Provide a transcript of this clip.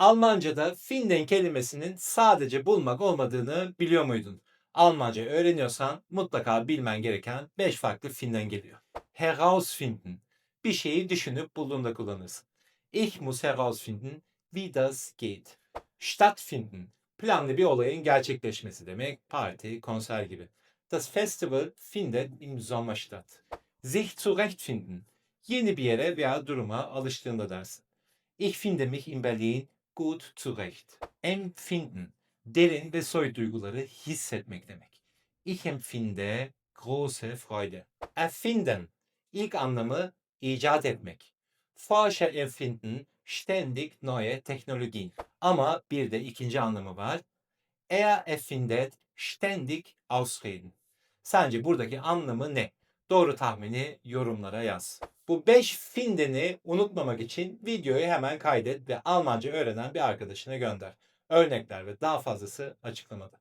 Almanca'da finden kelimesinin sadece bulmak olmadığını biliyor muydun? Almanca öğreniyorsan mutlaka bilmen gereken 5 farklı finden geliyor. Herausfinden. Bir şeyi düşünüp bulduğunda kullanırsın. Ich muss herausfinden, wie das geht. Stattfinden. Planlı bir olayın gerçekleşmesi demek. Parti, konser gibi. Das Festival findet im Sommer statt. Sich zurechtfinden. Yeni bir yere veya duruma alıştığında dersin. Ich finde mich in Berlin gut zurecht. Empfinden. Derin ve soyut duyguları hissetmek demek. Ich empfinde große Freude. Erfinden. İlk anlamı icat etmek. Forscher erfinden ständig neue Technologien. Ama bir de ikinci anlamı var. Er erfindet ständig Ausreden. Sence buradaki anlamı ne? Doğru tahmini yorumlara yaz. Bu 5 findeni unutmamak için videoyu hemen kaydet ve Almanca öğrenen bir arkadaşına gönder. Örnekler ve daha fazlası açıklamada.